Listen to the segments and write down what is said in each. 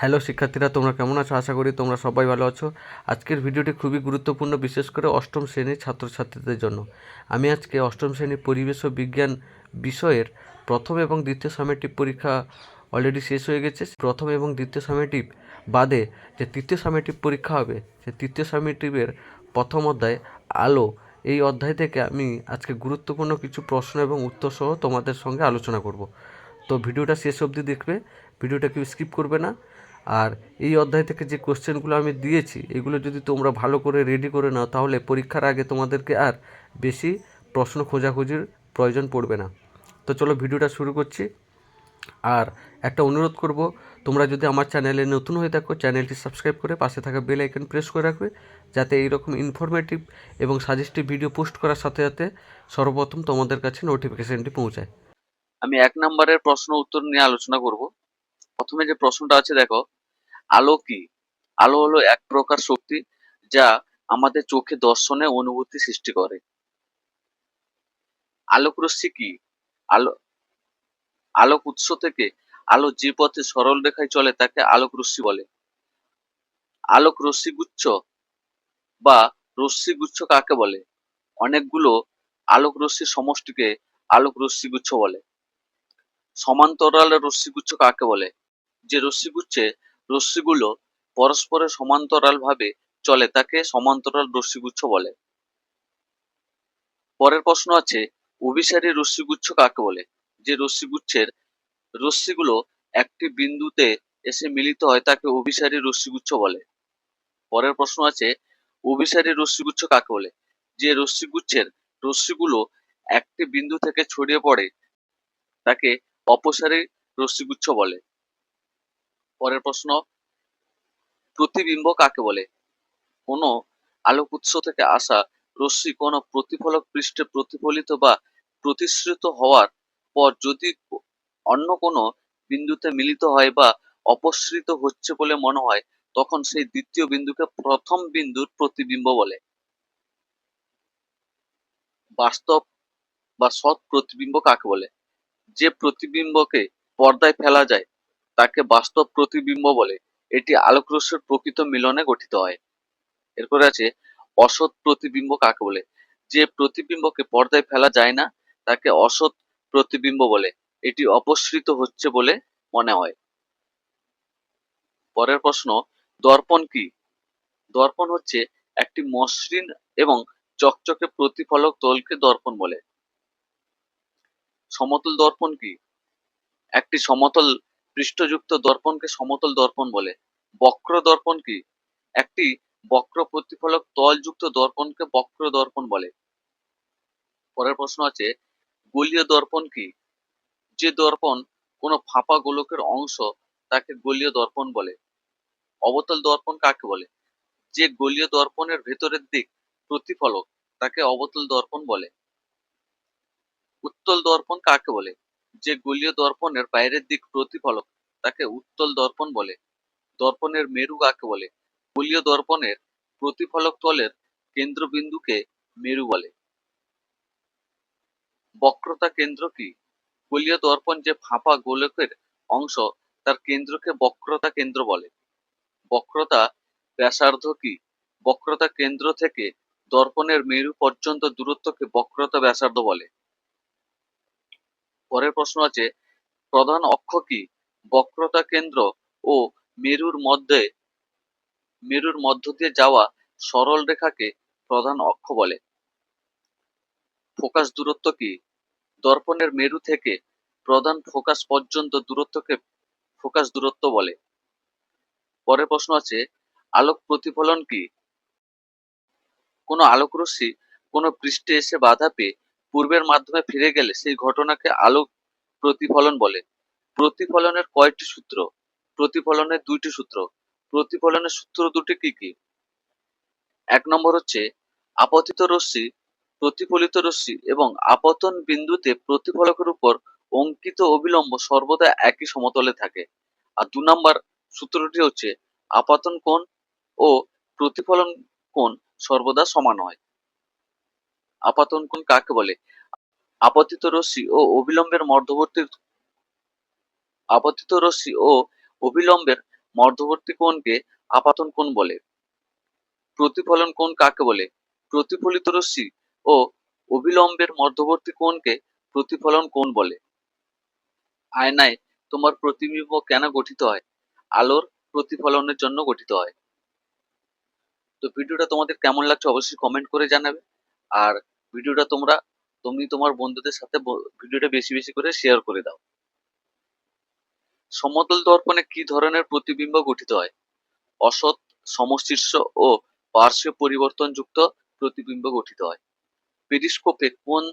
Hello শিক্ষার্থীরা, তোমরা কেমন আছো? আশা করি তোমরা সবাই ভালো আছো। আজকের ভিডিওটি খুবই গুরুত্বপূর্ণ, বিশেষ করে অষ্টম শ্রেণির ছাত্রছাত্রীদের জন্য। আমি আজকে অষ্টম শ্রেণির পরিবেশ ও বিজ্ঞান বিষয়ের প্রথম এবং দ্বিতীয় সামেটিভ পরীক্ষা অলরেডি শেষ হয়ে গেছে। প্রথম এবং দ্বিতীয় সামেটিভ বাদে যে তৃতীয় সামেটিভ পরীক্ষা হবে, সে তৃতীয় সামেটিভের প্রথম অধ্যায় আলো। এই অধ্যায় থেকে আমি আজকে গুরুত্বপূর্ণ কিছু প্রশ্ন এবং উত্তর সহ তোমাদের সঙ্গে আলোচনা করব। তো ভিডিওটা শেষ অবধি দেখবে ভিডিওটা কেউ স্কিপ করবে না। আর এই অধ্যায় থেকে যে কোশ্চেনগুলো আমি দিয়েছি, এগুলো যদি তোমরা ভালো করে রেডি করে নাও, তাহলে পরীক্ষার আগে তোমাদেরকে আর বেশি প্রশ্ন খোঁজাখুঁজির প্রয়োজন পড়বে না। তো চলো ভিডিওটা শুরু করছি। আর একটা অনুরোধ করব, তোমরা যদি আমার চ্যানেলে নতুন হয়ে থাকো, চ্যানেলটি সাবস্ক্রাইব করে পাশে থাকা বেল আইকন প্রেস করে রাখবে, যাতে এইরকম ইনফরমেটিভ এবং সাজেস্টিভ ভিডিও পোস্ট করার সাথে সাথে সর্বপ্রথম তোমাদের কাছে নোটিফিকেশনটি পৌঁছায়। আমি এক নম্বরের প্রশ্ন উত্তর নিয়ে আলোচনা করব। প্রথমে যে প্রশ্নটা আছে, দেখো আলো কি? আলো হলো এক প্রকার শক্তি যা আমাদের চোখে দর্শনে অনুভূতি সৃষ্টি করে। আলোক রশ্মি কি? আলো, আলোক উৎস থেকে আলো যে পথে সরল রেখায় চলে তাকে আলোক রশ্মি বলে। আলোক রশ্মিগুচ্ছ বা রশ্মিগুচ্ছ কাকে বলে? অনেকগুলো আলোক রশ্মির সমষ্টিকে আলোক রশ্মিগুচ্ছ বলে। সমান্তরাল রশ্মিগুচ্ছ কাকে বলে? যে রশ্মিগুচ্ছে রশ্মিগুলো পরস্পরের সমান্তরাল ভাবে চলে, তাকে সমান্তরাল রশ্মিগুচ্ছ বলে। পরের প্রশ্ন আছে, অভিসারী রশ্মিগুচ্ছ কাকে বলে? যে রশ্মিগুচ্ছের রশ্মিগুলো একটি বিন্দুতে এসে মিলিত হয়, তাকে অভিসারী রশ্মিগুচ্ছ বলে। পরের প্রশ্ন আছে, অভিসারী রশ্মিগুচ্ছ কাকে বলে? যে রশ্মিগুচ্ছের রশ্মিগুলো একটি বিন্দু থেকে ছড়িয়ে পড়ে, তাকে অপসারী রশ্মিগুচ্ছ বলে। পরের প্রশ্ন, প্রতিবিম্ব কাকে বলে? কোনো আলোক উৎস থেকে আসা রশ্মি কোনো প্রতিফলক পৃষ্ঠে প্রতিফলিত বা প্রতিশ্রিত হওয়ার পর যদি অন্য কোনো বিন্দুতে মিলিত হয় বা অপসৃত হচ্ছে বলে মনে হয়, তখন সেই দ্বিতীয় বিন্দুকে প্রথম বিন্দুর প্রতিবিম্ব বলে। বাস্তব বা সৎ প্রতিবিম্ব কাকে বলে? যে প্রতিবিম্বকে পর্দায় ফেলা যায় তাকে বাস্তব প্রতিবিম্ব বলে। এটি আলোকরশ্মির প্রকৃত মিলনে গঠিত হয়। এরপরে আছে, অসৎ প্রতিবিম্ব কাকে বলে? যে প্রতিবিম্বকে পর্দায় ফেলা যায় না, তাকে অসৎ প্রতিবিম্ব বলে। এটি অপসৃত হচ্ছে বলে মনে হয়। পরের প্রশ্ন, দর্পণ কি? দর্পণ হচ্ছে একটি মসৃণ এবং চকচকে প্রতিফলক তলকে দর্পণ বলে। সমতল দর্পণ কি? একটি সমতল পৃষ্ঠযুক্ত দর্পণকে সমতল দর্পণ বলে। বক্র দর্পণ কি? একটি বক্র প্রতিফলক তলযুক্ত দর্পণকে বক্র দর্পণ বলে। পরের প্রশ্ন আছে, গলীয় দর্পণ কি? যে দর্পণ কোনো ফাঁপা গোলকের অংশ তাকে গলীয় দর্পণ বলে। অবতল দর্পণ কাকে বলে? যে গলীয় দর্পণের ভেতরের দিক প্রতিফলক তাকে অবতল দর্পণ বলে। উত্তল দর্পণ কাকে বলে? যে গলীয় দর্পণের বাইরের দিক প্রতিফলক তাকে উত্তল দর্পণ বলে, দর্পণের মেরু কাকে বলে? গলীয় দর্পণের প্রতিফলক তলের কেন্দ্রবিন্দুকে মেরু বলে। বক্রতা কেন্দ্র কি? গলীয় দর্পণ যে ফাঁপা গোলকের অংশ, তার কেন্দ্রকে বক্রতা কেন্দ্র বলে। বক্রতা ব্যাসার্ধ কি? বক্রতা কেন্দ্র থেকে দর্পণের মেরু পর্যন্ত দূরত্বকে বক্রতা ব্যাসার্ধ বলে। পরের প্রশ্ন আছে, প্রধান অক্ষ কি? বক্রতা কেন্দ্র ও মেরুর মধ্যে, মেরুর মধ্য দিয়ে যাওয়া সরল রেখাকে প্রধান অক্ষ বলে। ফোকাস দূরত্ব কি? দর্পণের মেরু থেকে প্রধান ফোকাস পর্যন্ত দূরত্বকে ফোকাস দূরত্ব বলে। পরের প্রশ্ন আছে, আলোক প্রতিফলন কি? কোনো আলোক রশ্মি কোনো পৃষ্ঠে এসে বাধা পেয়ে পূর্বের মাধ্যমে ফিরে গেলে সেই ঘটনাকে আলোক প্রতিফলন বলে। প্রতিফলনের কয়টি সূত্র? প্রতিফলনের দুইটি সূত্র। প্রতিফলনের সূত্র দুটি কি কি? এক নম্বর হচ্ছে, আপতিত রশ্মি, প্রতিফলিত রশ্মি এবং আপতন বিন্দুতে প্রতিফলকের উপর অঙ্কিত অবিলম্ব সর্বদা একই সমতলে থাকে। আর দু নম্বর সূত্রটি হচ্ছে, আপাতন কোণ ও প্রতিফলন কোণ সর্বদা সমান হয়। আপাতন কোণ কাকে বলে? আপতিত রশ্মি ও অবিলম্বের মধ্যবর্তী আপতিত রশ্মি ও অবিলম্বের মধ্যবর্তী কোণকে আপাতন কোণ বলে। প্রতিফলন কোণ কাকে বলে? প্রতিফলিত রশ্মি ও অবিলম্বের মধ্যবর্তী কোণকে প্রতিফলন কোণ বলে। আয়নায় তোমার প্রতিবিম্ব কেন গঠিত হয়? আলোর প্রতিফলনের জন্য গঠিত হয়। তো ভিডিওটা তোমাদের কেমন লাগছে অবশ্যই কমেন্ট করে জানাবে। আর ভিডিওটা তোমরা, তুমি তোমার বন্ধুদের সাথে ভিডিওটা বেশি বেশি করে শেয়ার করে দাও। সমতল দর্পণে কি ধরনের প্রতিবিম্ব গঠিত হয়? অসৎ, সমশীর্ষ ও পার্শ্ব পরিবর্তনযুক্ত প্রতিবিম্ব গঠিত হয়। পেরিস্কোপে কোন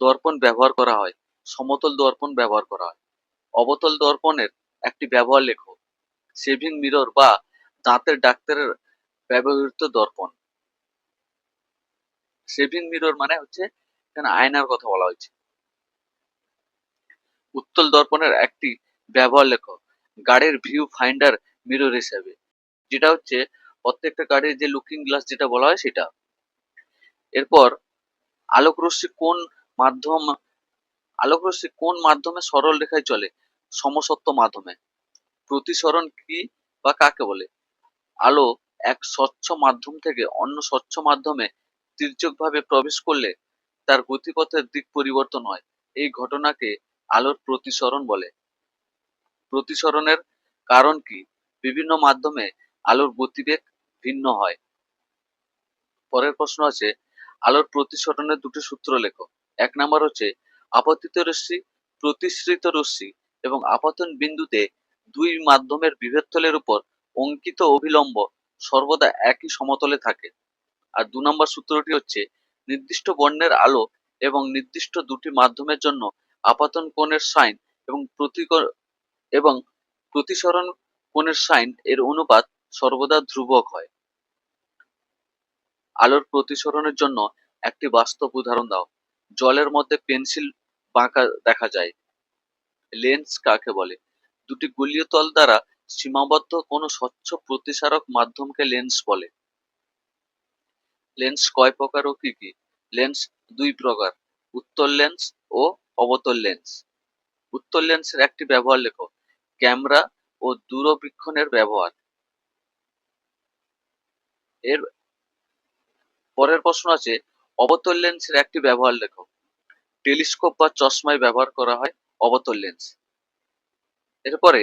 দর্পণ ব্যবহার করা হয়? সমতল দর্পণ ব্যবহার করা হয়। অবতল দর্পণের একটি ব্যবহার লেখো। সেভিং মিরর বা দাঁতের ডাক্তারের ব্যবহৃত দর্পণ। সেভিং মিরর মানে হচ্ছে এখানে আয়নার কথা বলা হয়েছে। উত্তল দর্পণের একটি ব্যবহার লেখো গাড়ির ভিউ ফাইন্ডার মিরর হিসেবে, যেটা হচ্ছে প্রত্যেকটা গাড়ির যে লুকিং গ্লাস যেটা বলা হয় সেটা। এরপর আলোক রশ্মি কোন মাধ্যম আলোক রশ্মি কোন মাধ্যমে সরল রেখায় চলে? সমসত্ব মাধ্যমে। প্রতিসরণ কি বা কাকে বলে? আলো এক স্বচ্ছ মাধ্যম থেকে অন্য স্বচ্ছ মাধ্যমে তির্যকভাবে প্রবেশ করলে তার গতিপথের দিক পরিবর্তন হয়। এই ঘটনাকে আলোর প্রতিসরণ বলে। প্রতিসরণের কারণ কি? বিভিন্ন মাধ্যমে আলোর গতিবেগ ভিন্ন হয়। পরের প্রশ্ন আছে, আলোর প্রতিসরণের দুটি সূত্র লেখো। এক নাম্বার হচ্ছে, আপতিত রশ্মি প্রতিসৃত রশ্মি এবং আপতন বিন্দুতে দুই মাধ্যমের বিভেদতলের উপর অঙ্কিত অভিলম্ব সর্বদা একই সমতলে থাকে। আর দু নম্বর সূত্রটি হচ্ছে, নির্দিষ্ট বর্ণের আলো এবং নির্দিষ্ট দুটি মাধ্যমের জন্য আপাতন কোণের সাইন এবং প্রতিকর এবং প্রতিসরণ কোণের সাইন এর অনুপাত সর্বদা ধ্রুবক হয়। আলোর প্রতিসরণের জন্য একটি বাস্তব উদাহরণ দাও। জলের মধ্যে পেন্সিল বাঁকা দেখা যায়। লেন্স কাকে বলে? দুটি গলীয় তল দ্বারা সীমাবদ্ধ কোনো স্বচ্ছ প্রতিসারক মাধ্যমকে লেন্স বলে। লেন্স কয় প্রকার ও কি কি? লেন্স দুই প্রকার, উত্তল লেন্স ও অবতল লেন্স উত্তল লেন্সের একটি ব্যবহার লেখো, ক্যামেরা ও দূরবীক্ষণের ব্যবহার। এর পরের প্রশ্ন আছে, অবতল লেন্সের একটি ব্যবহার লেখো টেলিস্কোপ বা চশমায় ব্যবহার করা হয় অবতল লেন্স এরপরে,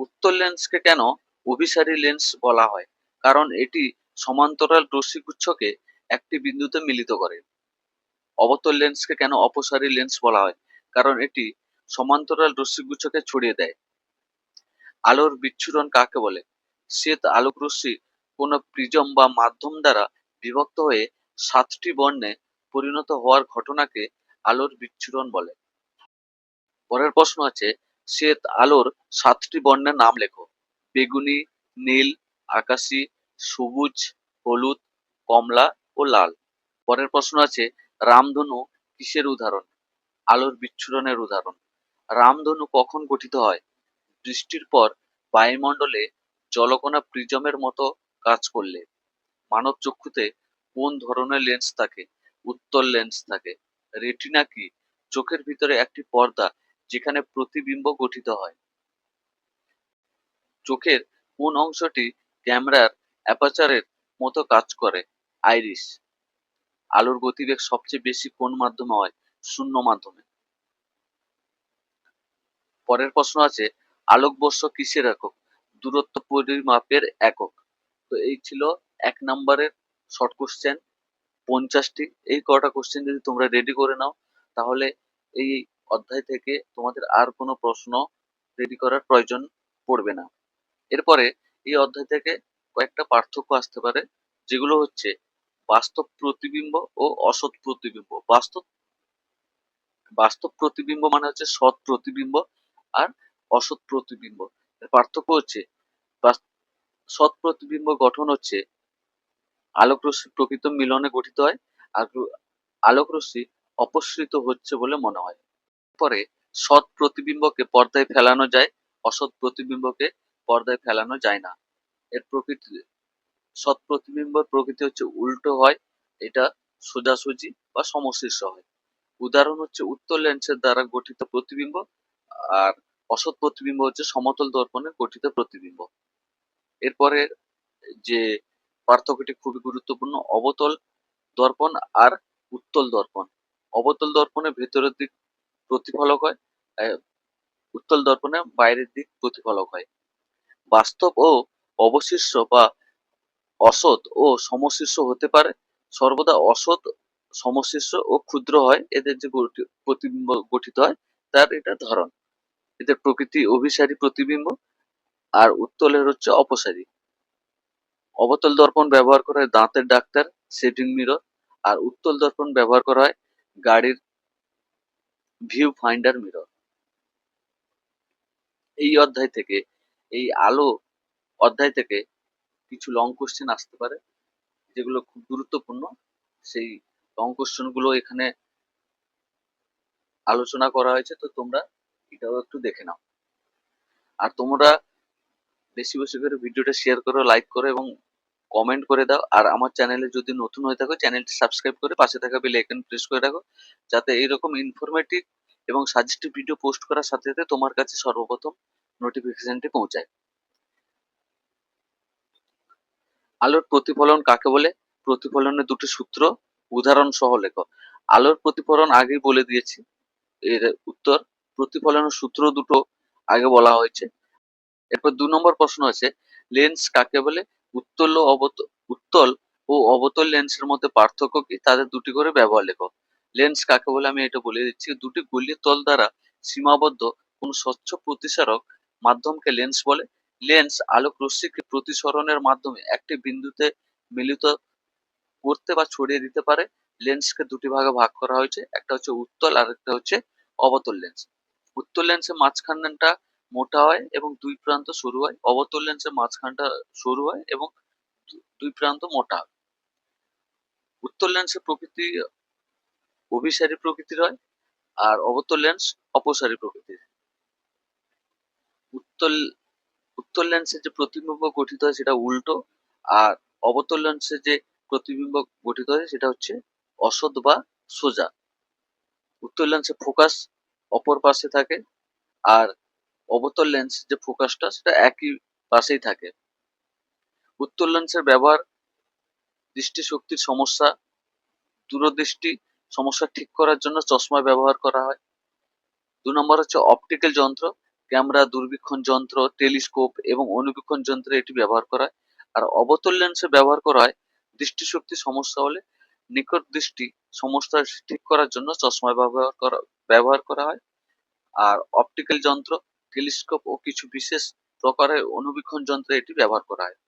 উত্তল লেন্সকে কেন অভিসারী লেন্স বলা হয়? কারণ এটি সমান্তরাল রশ্মিগুচ্ছকে একটি বিন্দুতে মিলিত করে। অবতল লেন্সকে কেন অপসারী লেন্স বলা হয়? কারণ এটি সমান্তরাল রশ্মিগুচ্ছকে ছড়িয়ে দেয়। আলোর বিচ্ছুরণ কাকে বলে? শ্বেত আলোক রশ্মি কোনো প্রিজম বা মাধ্যম দ্বারা বিভক্ত হয়ে সাতটি বর্ণে পরিণত হওয়ার ঘটনাকে আলোর বিচ্ছুরণ বলে। পরের প্রশ্ন আছে, শ্বেত আলোর সাতটি বর্ণের নাম লেখো। বেগুনি, নীল, আকাশী সবুজ, হলুদ, কমলা ও লাল। পরের প্রশ্ন আছে, রামধনু কিসের উদাহরণ? আলোর বিচ্ছুরণের উদাহরণ। রামধনু কখন গঠিত হয়? বৃষ্টির পর বায়ুমণ্ডলে জলকণা প্রিজমের মতো কাজ করলে। মানব চক্ষুতে কোন ধরনের লেন্স থাকে? উত্তল লেন্স থাকে। রেটিনা কি? চোখের ভিতরে একটি পর্দা যেখানে প্রতিবিম্ব গঠিত হয়। চোখের কোন অংশটি ক্যামেরার অ্যাপাচারের মতো কাজ করে আইরিস আলোর গতিবেগ সবচেয়ে বেশি কোন মাধ্যমে হয়? শূন্য মাধ্যমে। পরের প্রশ্ন আছে, আলোকবর্ষ কিসের একক? দূরত্ব পরিমাপের একক। তো এই ছিল এক নম্বরের শর্ট কোশ্চেন পঞ্চাশটি। এই কটা কোশ্চেন যদি তোমরা রেডি করে নাও, তাহলে এই অধ্যায় থেকে তোমাদের আর কোনো প্রশ্ন রেডি করার প্রয়োজন পড়বে না। এরপরে এই অধ্যায় থেকে কয়েকটা পার্থক্য আসতে পারে, যেগুলো হচ্ছে বাস্তব প্রতিবিম্ব ও অসৎ প্রতিবিম্ব। বাস্তব বাস্তব প্রতিবিম্ব মানে হচ্ছে সৎ প্রতিবিম্ব আর অসৎ প্রতিবিম্ব। পার্থক্য হচ্ছে সৎ প্রতিবিম্ব গঠন হচ্ছে আলোক রশ্মি প্রকৃত মিলনে গঠিত হয় আর গ্র- আলোক রশ্মি অপসৃত হচ্ছে বলে মনে হয়। পরে সৎ প্রতিবিম্বকে পর্দায় ফেলানো যায়, অসৎ প্রতিবিম্বকে পর্দায় ফেলানো যায় না। এর প্রকৃতি, সৎ প্রতিবিম্বর প্রকৃতি হচ্ছে উল্টো হয়, এটা সোজাসুজি বা সমশীর্ষ হয়। উদাহরণ হচ্ছে উত্তল লেন্সের দ্বারা গঠিত প্রতিবিম্ব আর অসৎ প্রতিবিম্ব হচ্ছে সমতল দর্পণে গঠিত প্রতিবিম্ব। এরপরে যে পার্থক্যটি খুবই গুরুত্বপূর্ণ, অবতল দর্পণ আর উত্তল দর্পণ। অবতল দর্পণের ভেতরের দিক প্রতিফলক হয় উত্তল দর্পণে বাইরের দিক প্রতিফলক হয়। বাস্তব ও অবশিষ্ট বা অসৎ ও সমশীর্ষ হতে পারে। সর্বদা অসৎ সমশীর্ষ ও ক্ষুদ্র হয়। এদের যে প্রতিবিম্ব গঠিত হয়, তার এটা ধরন। এদের প্রকৃতি অভিসারী প্রতিবিম্ব আর উত্তলের হচ্ছে অপসারী। অবতল দর্পণ ব্যবহার করা হয় দাঁতের ডাক্তার, সেটিং মিরর। আর উত্তল দর্পণ ব্যবহার করা হয় গাড়ির ভিউ ফাইন্ডার মিরর এই অধ্যায় থেকে এই আলো অধ্যায় থেকে কিছু লং কোশ্চেন আসতে পারে, যেগুলো খুব গুরুত্বপূর্ণ। সেই লং কোশ্চেনগুলো এখানে আলোচনা করা হয়েছে, তো তোমরা এটাও একটু দেখে নাও। আর তোমরা বেশি বেশি করে ভিডিওটা শেয়ার করো লাইক করো এবং কমেন্ট করে দাও। আর আমার চ্যানেলে যদি নতুন হয়ে থাকো চ্যানেলটি সাবস্ক্রাইব করে পাশে থাকা বেল আইকন প্রেস করে রাখো, যাতে এইরকম ইনফরমেটিভ এবং সাজেস্টিভ ভিডিও পোস্ট করার সাথে সাথে তোমার কাছে সর্বপ্রথম নোটিফিকেশনটি পৌঁছায়। আলোর প্রতিফলন কাকে বলে? প্রতিফলনের দুটি সূত্র উদাহরণ সহ লেখো। আলোর প্রতিফলন আগেই বলে দিয়েছি। এর উত্তর, প্রতিফলনের সূত্র দুটো আগে বলা হয়েছে। এরপর দু নম্বর প্রশ্ন আছে লেন্স কাকে বলে? উত্তল ও অবত, উত্তল ও অবতল লেন্সের মধ্যে পার্থক্য কি? তাদের দুটি করে ব্যবহার লেখো। লেন্স কাকে বলে? আমি এটা বলে দিচ্ছি, দুটি গলির তল দ্বারা সীমাবদ্ধ কোন স্বচ্ছ প্রতিসারক মাধ্যমকে লেন্স বলে। লেন্স আলোক রশ্মিকে প্রতিসরণের মাধ্যমে একটি বিন্দুতে মিলিত করতে বা ছড়িয়ে দিতে পারে। লেন্সকে দুটি ভাগে ভাগ করা হয়েছে, একটা হচ্ছে উত্তল আর একটা হচ্ছে অবতল লেন্স। উত্তল লেন্সের মাঝখানটা মোটা হয় এবং দুই প্রান্ত সরু হয়। অবতল লেন্সের মাঝখানটা সরু হয় এবং দুই প্রান্ত মোটা হয়। উত্তল লেন্সের প্রকৃতি অভিসারী প্রকৃতির হয় আর অবতল লেন্স অপসারী প্রকৃতির। উত্তল উত্তল লেন্সের যে প্রতিবিম্ব গঠিত হয় সেটা উল্টো, আর অবতল লেন্সের যে প্রতিবিম্ব গঠিত হয় সেটা হচ্ছে অসৎ বা সোজা। উত্তল লেন্সের ফোকাস অপর পাশে থাকে, আর অবতল লেন্স যে ফোকাসটা সেটা একই পাশেই থাকে। উত্তল লেন্সের ব্যবহার দৃষ্টিশক্তির সমস্যা, দূরদৃষ্টি সমস্যা ঠিক করার জন্য চশমা ব্যবহার করা হয়। দু নম্বর হচ্ছে অপটিক্যাল যন্ত্র। ক্যামেরা, দূরবীক্ষণ যন্ত্র, টেলিস্কোপ এবং অনুবীক্ষণ যন্ত্রে এটি ব্যবহার করা হয়। আর অবতল লেন্সে ব্যবহার করা হয় দৃষ্টিশক্তি সমস্যা হলে নিকট দৃষ্টি সমস্যা ঠিক করার জন্য চশমা ব্যবহার করা ব্যবহার করা হয়। আর অপটিক্যাল যন্ত্র, টেলিস্কোপ ও কিছু বিশেষ প্রকারের অনুবীক্ষণ যন্ত্রে এটি ব্যবহার করা হয়।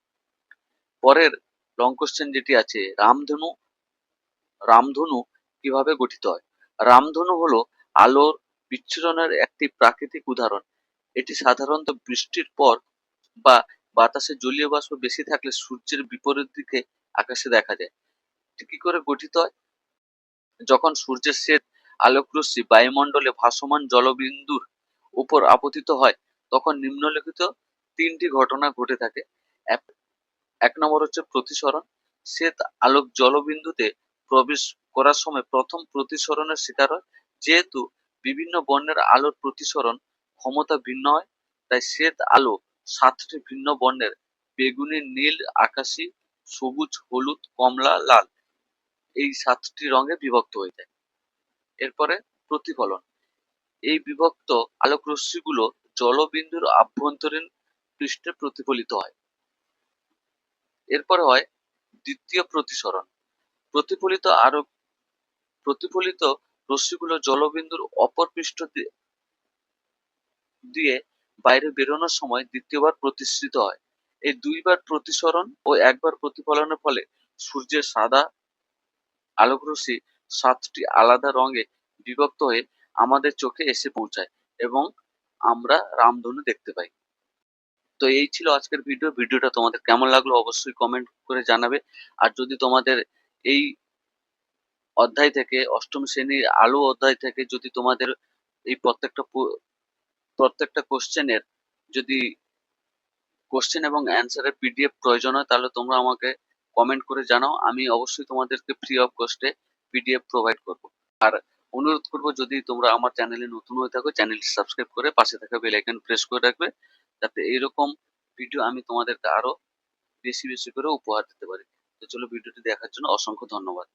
পরের লং কোশ্চেন যেটি আছে, রামধনু রামধনু কীভাবে গঠিত হয়? রামধনু হলো আলোর বিচ্ছুরণের একটি প্রাকৃতিক উদাহরণ। এটি সাধারণত বৃষ্টির পর বা বাতাসে জলীয় বাষ্প বেশি থাকলে সূর্যের বিপরীত দিকে আকাশে দেখা যায়। এটি কি করে গঠিত হয়? যখন সূর্যের শ্বেত আলোকরশ্মি বায়ুমণ্ডলে ভাসমান জলবিন্দুর উপর আপতিত হয়, তখন নিম্নলিখিত তিনটি ঘটনা ঘটে থাকে। এক- এক নম্বর হচ্ছে প্রতিসরণ। শ্বেত আলোক জলবিন্দুতে প্রবেশ করার সময় প্রথম প্রতিসরণের শিকার হয়, যেহেতু বিভিন্ন বর্ণের আলোর প্রতিসরণ ক্ষমতা ভিন্ন হয় তাই শ্বেত আলো সাতটি ভিন্ন বর্ণের, বেগুনি, নীল, আকাশী, সবুজ, হলুদ, কমলা, লাল, এই সাতটি রঙে বিভক্ত হয়ে যায়। এরপরে প্রতিফলন। এই বিভক্ত আলোক রশ্মিগুলো জলবিন্দুর আভ্যন্তরীণ পৃষ্ঠে প্রতিফলিত হয়। এরপরে হয় দ্বিতীয় প্রতিসরণ। প্রতিফলিত আরও প্রতিফলিত রশ্মিগুলো জলবিন্দুর অপর পৃষ্ঠ দিয়ে- বাইরে বেরোনোর সময় দ্বিতীয়বার প্রতিসৃত হয়। এই দুইবার প্রতিসরণ ও একবার প্রতিফলনের ফলে সূর্যের সাদা আলোকরশ্মি সাতটি আলাদা রঙে বিভক্ত হয়ে আমাদের চোখে এসে পৌঁছায় এবং আমরা রামধনু দেখতে পাই। তো এই ছিল আজকের ভিডিও। ভিডিওটা তোমাদের কেমন লাগল অবশ্যই কমেন্ট করে জানাবে। আর যদি তোমাদের এই অধ্যায় থেকে অষ্টম শ্রেণির আলো অধ্যায় থেকে যদি তোমাদের এই প্রত্যেকটা প্রত্যেকটা কোশ্চেনের যদি কোশ্চেন এবং অ্যান্সারের পিডিএফ প্রয়োজন হয়, তাহলে তোমরা আমাকে কমেন্ট করে জানাও। আমি অবশ্যই তোমাদেরকে ফ্রি অফ কস্টে পিডিএফ প্রোভাইড করব। আর অনুরোধ করব, যদি তোমরা আমার চ্যানেলে নতুন হয়ে থাকো চ্যানেলটি সাবস্ক্রাইব করে পাশে থাকা বেল আইকন প্রেস করে রাখবে। যাতে এইরকম ভিডিও আমি তোমাদেরকে আরও বেশি বেশি করে উপহার দিতে পারি। তো চলো ভিডিওটি দেখার জন্য অসংখ্য ধন্যবাদ।